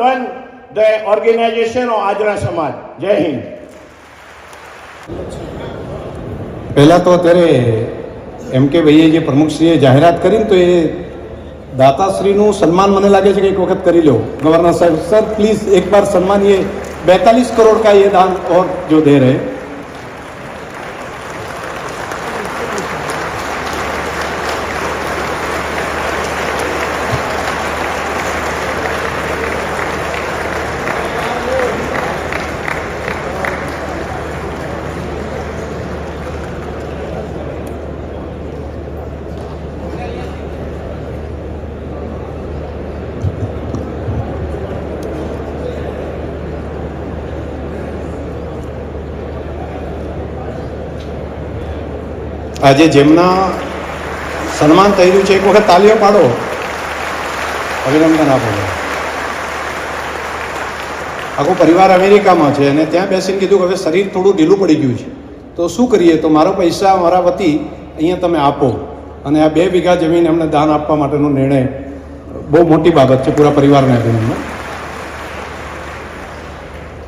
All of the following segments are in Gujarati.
One the organization of Adra Samaj. જય હિન્દ પહેલા તો અત્યારે એમ કે ભાઈએ જે પ્રમુખશ્રીએ જાહેરાત કરી તો એ દાતાશ્રીનું સન્માન મને લાગે છે કે એક વખત કરી લો. ગવર્નર સાહેબ, સર પ્લીઝ એક વાર સન્માન એ બેતાલીસ કરોડ કા એ દાન ઓર જો દે રહે? આજે જેમના સન્માન થઈ રહ્યું છે, એક વખત તાલીઓ પાડો. અભિનંદન આપો. આખો પરિવાર અમેરિકામાં છે અને ત્યાં બેસીને કીધું કે હવે શરીર થોડું ઢીલું પડી ગયું છે. તો શું કરીએ? તો મારો પૈસા મારા વતી અહીંયા તમે આપો. અને આ બે વીઘા જમીન એમને દાન આપવા માટેનો નિર્ણય બહુ મોટી બાબત છે, પૂરા પરિવારને અભિનંદન.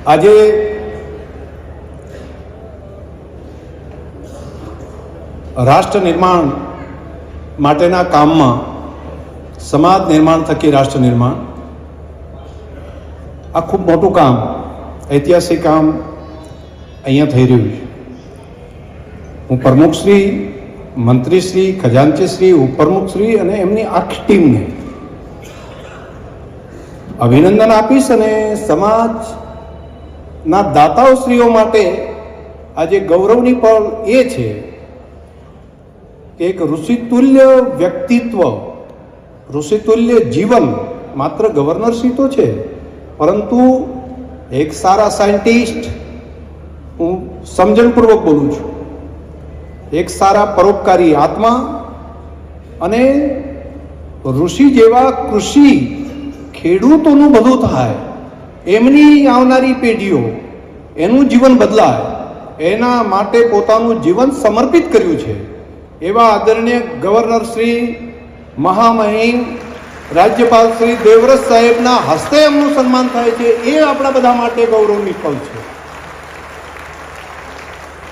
આજે રાષ્ટ્ર નિર્માણ માટેના કામમાં સમાજ નિર્માણ થકી રાષ્ટ્ર નિર્માણ. આ ખૂબ મોટું કામ, ઐતિહાસિક કામ અહીંયા થઈ રહ્યું છે. હું પ્રમુખશ્રી, મંત્રીશ્રી, ખજાનચીશ્રી, ઉપપ્રમુખશ્રી અને એમની આખી ટીમને અભિનંદન આપીશ અને સમાજના દાતાઓશ્રીઓ માટે આજે ગૌરવની પળ એ છે એક ઋષિતુલ્ય વ્યક્તિત્વ, ઋષિતુલ્ય જીવન માત્ર ગવર્નરશ્રી તો છે? પરંતુ એક સારા સાયન્ટિસ્ટ હું સમજણપૂર્વક બોલું છું. એક સારા પરોપકારી આત્મા અને ઋષિ જેવા કૃષિ ખેડૂતોનું બધું થાય. એમની આવનારી પેઢીઓ એનું જીવન બદલાય. એના માટે પોતાનું જીવન સમર્પિત કર્યું છે. એવા આદરણીય ગવર્નર શ્રી મહામહિમ રાજ્યપાલ શ્રી દેવવ્રત સાહેબના હસ્તે એમનું સન્માન થાય છે, એ આપણા બધા માટે ગૌરવની પલ છે.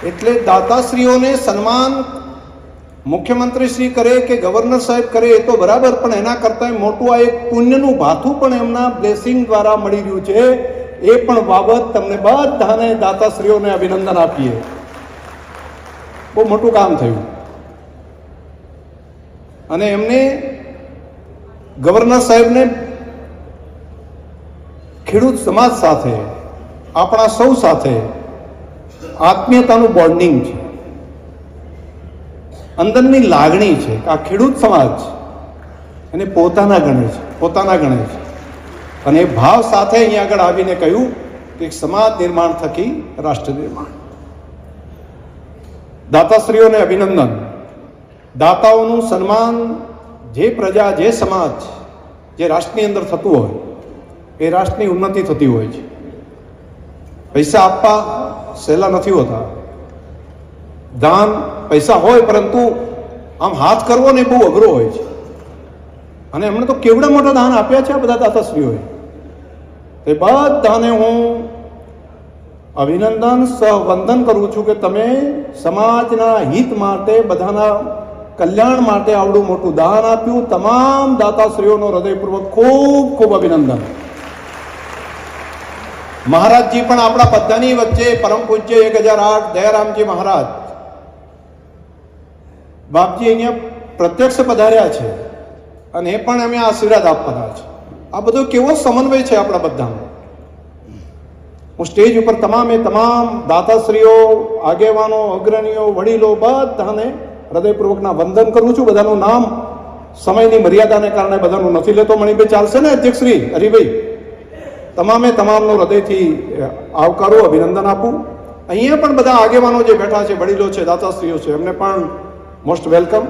એટલે દાતાશ્રીઓને સન્માન મુખ્યમંત્રી શ્રી કરે કે ગવર્નર સાહેબ કરે એ તો બરાબર, પણ એના કરતાં મોટું આ એક પુણ્યનું ભાથું પણ એમના બ્લેસિંગ દ્વારા મળી રહ્યું છે. એ પણ બાબત તમને બધાને દાતાશ્રીઓને અભિનંદન આપીએ. બહુ મોટું કામ થયું. અને એમને ગવર્નર સાહેબને ખેડૂત સમાજ સાથે, આપણા સૌ સાથે આત્મીયતાનું બોન્ડિંગ છે. અંદરની લાગણી છે આ ખેડૂત સમાજ એને પોતાના ગણે છે, પોતાના ગણે છે. અને એ ભાવ સાથે અહીંયા આગળ આવીને કહ્યું કે સમાજ નિર્માણ થકી રાષ્ટ્ર નિર્માણ. દાતાશ્રીઓને અભિનંદન. દાતાઓનું સન્માન જે પ્રજા, જે સમાજ, જે રાષ્ટ્રની અંદર થતું હોય, એ રાષ્ટ્રની ઉન્નતિ થતી હોય છે. પૈસા આપવા સહેલા નથી હોતા. દાન પૈસા હોય પરંતુ આમ હાથ કરવો ને બહુ અઘરો હોય છે. અને એમણે તો કેવડા મોટા દાન આપ્યા છે આ બધા દાતાશ્રીઓએ. તે બધાને હું અભિનંદન, સહવંદન કરું છું કે તમે સમાજના હિત માટે બધાના કલ્યાણ માટે આવડું મોટું દાન આપ્યું. તમામ દાતાશ્રીઓનો હૃદયપૂર્વક ખૂબ ખૂબ અભિનંદન. મહારાજજી પણ આપણા બધાની વચ્ચે પરમ પૂજ્ય એક હજાર આઠ દયારામજી મહારાજ. બાપજી અહીંયા પ્રત્યક્ષ પધાર્યા છે અને એ પણ અમે આશીર્વાદ આપવાના છે. આ બધો કેવો સમન્વય છે આપણા બધાનો. હું સ્ટેજ ઉપર તમામે તમામ દાતાશ્રીઓ, આગેવાનો, અગ્રણીઓ, વડીલો બધાને હૃદયપૂર્વકના વંદન કરું છું. બધાનું નામ, સમયની મર્યાદાને કારણે બધાનું નથી લેતો. મણિભાઈ, ચાલશે ને અધ્યક્ષશ્રી? હરિભાઈ, તમામે તમામનો હૃદયથી આવકારું, અભિનંદન આપું. અહીંયા પણ બધા આગેવાનો જે બેઠા છે, વડીલો છે, દાતાશ્રીઓ છે, એમને પણ મોસ્ટ વેલકમ.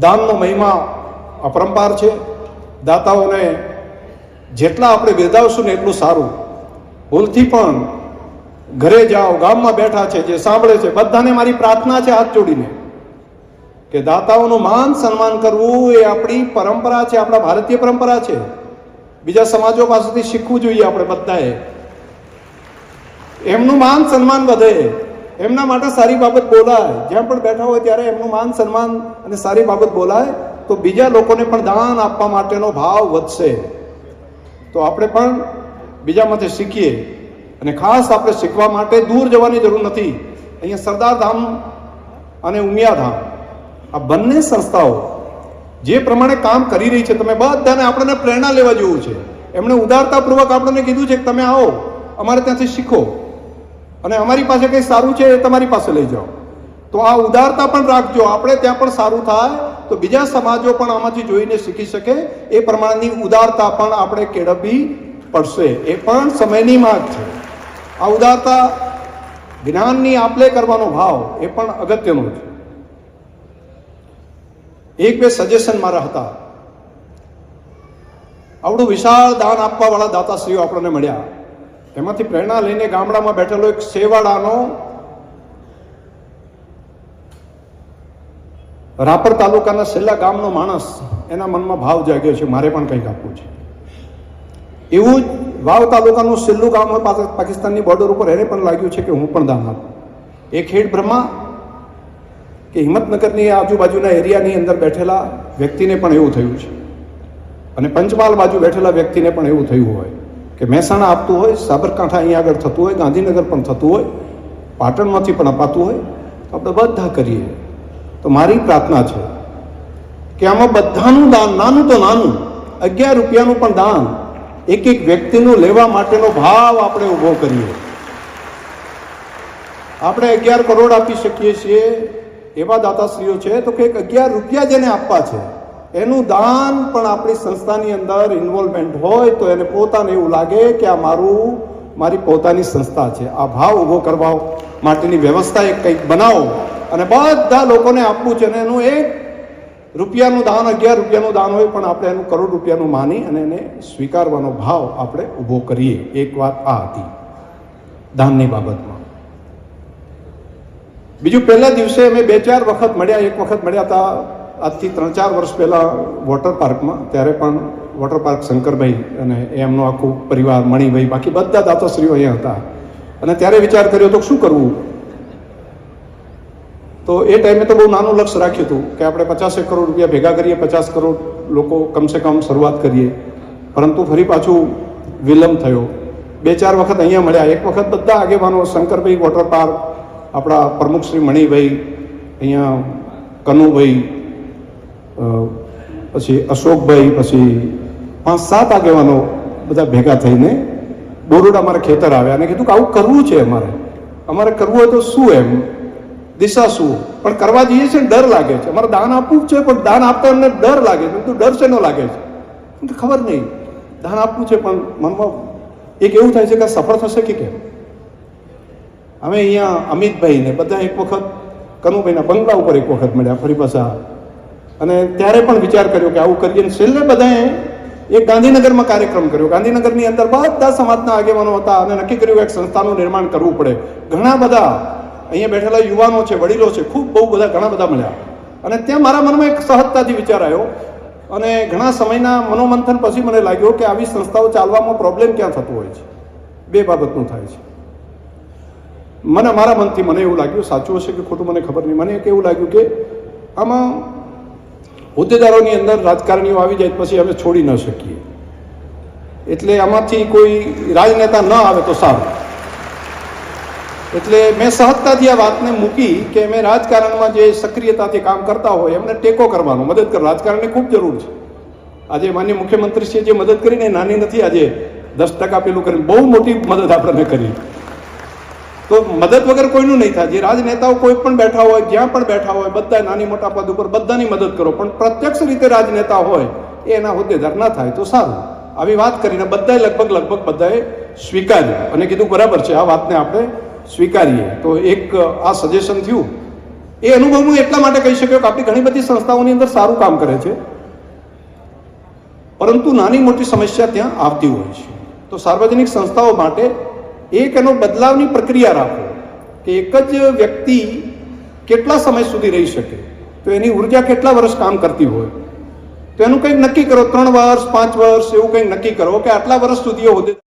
દાનનો મહિમા અપરંપાર છે. દાતાઓને જેટલા આપણે બિરદાવશું ને એટલું સારું. ભૂલથી પણ ઘરે જાઓ, ગામમાં બેઠા છે, જે સાંભળે છે, બધાને મારી પ્રાર્થના છે હાથ જોડીને. કે દાતાઓનું માન સન્માન કરવું એ આપણી પરંપરા છે, આપણા ભારતીય પરંપરા છે. બીજા સમાજો પાસેથી શીખવું જોઈએ આપણે બધાએ. એમનું માન સન્માન વધે. એમના માટે સારી બાબત બોલાય. જ્યાં પણ બેઠા હોય ત્યારે એમનું માન સન્માન અને સારી બાબત બોલાય, તો બીજા લોકોને પણ દાન આપવા માટેનો ભાવ વધશે. તો આપણે પણ બીજામાંથી શીખીએ. અને ખાસ આપણે શીખવા માટે દૂર જવાની જરૂર નથી. અહીંયા સરદાર ધામ અને ઉમિયા ધામ. આ બંને સંસ્થાઓ જે પ્રમાણે કામ કરી રહી છે, તમે બધાને આપણને પ્રેરણા લેવા જેવું છે. એમણે ઉદારતાપૂર્વક આપણને કીધું છે કે તમે આવો, અમારે ત્યાંથી શીખો. અને અમારી પાસે કંઈ સારું છે એ તમારી પાસે લઈ જાઓ. તો આ ઉદારતા પણ રાખજો, આપણે ત્યાં પણ સારું થાય, તો બીજા સમાજો પણ આમાંથી જોઈને શીખી શકે. એ પ્રમાણેની ઉદારતા પણ આપણે કેળવવી પડશે. એ પણ સમયની માંગ છે. આ ઉદારતા જ્ઞાનની આપલે કરવાનો ભાવ એ પણ અગત્યનો છે. એક બે સજેશન મારા હતા. આવડું વિશાળ દાન આપવાવાળા દાતાશ્રીઓ આપણને મળ્યા. એમાંથી પ્રેરણા લઈને ગામડામાં બેઠેલો એક સેવાડાનો રાપર તાલુકાના છેલ્લા ગામનો માણસ એના મનમાં ભાવ જાગ્યો છે, મારે પણ કંઈક આપવું છે. એવું જ વાવ તાલુકાનું છેલ્લું ગામ પાકિસ્તાનની બોર્ડર ઉપર, એને પણ લાગ્યું છે કે હું પણ દાન આપું. એક ખેડ બ્રહ્મા કે હિંમતનગરની આજુબાજુના એરિયાની અંદર બેઠેલા વ્યક્તિને પણ એવું થયું છે. અને પંચમહાલ બાજુ બેઠેલા વ્યક્તિને પણ એવું થયું હોય કે મહેસાણા આપતું હોય, સાબરકાંઠા અહીંયા આગળ થતું હોય, ગાંધીનગર પણ થતું હોય, પાટણમાંથી પણ અપાતું હોય, તો આપણે બધા કરીએ. તો મારી પ્રાર્થના છે કે આમાં બધાનું દાન, નાનું તો નાનું, અગિયાર રૂપિયાનું પણ દાન, એક એક વ્યક્તિનું લેવા માટેનો ભાવ આપણે ઊભો કરીએ. આપણે અગિયાર કરોડ આપી શકીએ છીએ એવા દાતાશ્રીઓ છે તો કે અગિયાર રૂપિયા જેને આપવા છે, એનું દાન પણ આપણી સંસ્થાની અંદર ઇન્વોલ્વમેન્ટ હોય તો એને પોતાને એવું લાગે કે આ મારું, મારી પોતાની સંસ્થા છે. આ ભાવ ઊભો કરવા માટેની વ્યવસ્થા એક કંઈક બનાવો અને બધા લોકોને આપવું છે અને એનું એક રૂપિયાનું દાન, અગિયાર રૂપિયાનું દાન હોય પણ આપણે એનું કરોડ રૂપિયાનું માની અને એને સ્વીકારવાનો ભાવ આપણે ઊભો કરીએ. એક વાત આ હતી. દાનની બાબતમાં. બીજું પહેલા દિવસે અમે બે ચાર વખત મળ્યા. એક વખત મળ્યા હતા આજથી ત્રણ ચાર વર્ષ પહેલાં વોટર પાર્કમાં. ત્યારે પણ વોટર પાર્ક શંકરભાઈ અને એમનો આખું પરિવાર, મણિભાઈ, બાકી બધા દાતાશ્રીઓ અહીંયા હતા. અને ત્યારે વિચાર કર્યો તો શું કરવું? તો એ ટાઈમે તો બહુ નાનું લક્ષ્ય રાખ્યું હતું કે આપણે પચાસેક કરોડ રૂપિયા ભેગા કરીએ, પચાસ કરોડ લોકો કમસે કમ શરૂઆત કરીએ. પરંતુ ફરી પાછું વિલંબ થયો. બે ચાર વખત અહીંયા મળ્યા. એક વખત બધા આગેવાનો શંકરભાઈ વોટર પાર્ક આપણા પ્રમુખ શ્રી મણિભાઈ, અહીંયા કનુભાઈ પછી અશોકભાઈ, પછી પાંચ સાત આગેવાનો બધા ભેગા થઈને બોરોડા અમારે ખેતર આવ્યા અને કીધું કે આવું કરવું છે અમારે. અમારે કરવું હોય તો શું એમ? દિશા શું? પણ કરવા જઈએ છે ડર લાગે છે. અમારે દાન આપવું છે, પણ દાન આપતા અમને ડર લાગે છે. તું ડર શેનો લાગે છે? ખબર નહીં. દાન આપવું છે, પણ મનમાં એક એવું થાય છે કે સફળ થશે કે કેમ? અમે અહીંયા અમિતભાઈ ને બધા એક વખત, કનુભાઈના બંગલા ઉપર એક વખત મળ્યા ફરી પાછા. અને ત્યારે પણ વિચાર કર્યો કે આવું કરીએ અને છેલ્લે બધાએ એક ગાંધીનગરમાં કાર્યક્રમ કર્યો. ગાંધીનગરની અંદર બધા સમાજના આગેવાનો હતા અને નક્કી કર્યું કે એક સંસ્થાનું નિર્માણ કરવું પડે. ઘણા બધા અહીંયા બેઠેલા યુવાનો છે, વડીલો છે, ખૂબ બહુ બધા, ઘણા બધા મળ્યા. અને ત્યાં મારા મનમાં એક સહજતાથી વિચાર આવ્યો. અને ઘણા સમયના મનોમંથન પછી મને લાગ્યું કે આવી સંસ્થાઓ ચાલવામાં પ્રોબ્લેમ ક્યાં થતો હોય છે? બે બાબતનું થાય છે. મને મારા મનથી મને એવું લાગ્યું, સાચું હશે કે ખોટું મને ખબર નહીં. મને એક એવું લાગ્યું કે આમાં હોદ્દેદારોની અંદર રાજકારણીઓ આવી જાય પછી અમે છોડી ન શકીએ. એટલે આમાંથી કોઈ રાજનેતા ન આવે તો સારું. એટલે મેં સહજતાથી આ વાતને મૂકી કે અમે રાજકારણમાં જે સક્રિયતાથી કામ કરતા હોય, એમને ટેકો કરવાનો. મદદ કર, રાજકારણની ખૂબ જરૂર છે. આજે માન્ય મુખ્યમંત્રીશ્રીએ જે મદદ કરીને, નાની નથી આજે દસ ટકા પેલું કરીને, બહુ મોટી મદદ આપણને કરી. તો મદદ વગર કોઈનું નહીં થાય. જે રાજનેતાઓ કોઈ પણ બેઠા હોય, જ્યાં પણ બેઠા હોય, બધા નાની મોટા પદ ઉપર બધાની મદદ કરો. પણ પ્રત્યક્ષ રીતે રાજનેતા હોય, એ એના હોદ્દેદાર ના થાય તો સારું. આવી વાત કરીને બધાએ લગભગ લગભગ બધાએ સ્વીકાર્યું. અને કીધું બરાબર છે, આ વાતને આપણે સ્વીકારીએ. તો એક, આ સજેશન થયું. એ અનુભવ હું એટલા માટે કહી શક્યો કે આપણી ઘણી બધી સંસ્થાઓની અંદર સારું કામ કરે છે. પરંતુ નાની મોટી સમસ્યા ત્યાં આવતી હોય છે. તો સાર્વજનિક સંસ્થાઓ માટે એક એનો બદલાવની પ્રક્રિયા રાખો કે એક જ વ્યક્તિ કેટલા સમય સુધી રહી શકે. તો એની ઊર્જા કેટલા વર્ષ કામ કરતી હોય. તો એનું કંઈક નક્કી કરો, ત્રણ વર્ષ, પાંચ વર્ષ, એવું કંઈક નક્કી કરો કે આટલા વર્ષ સુધી એ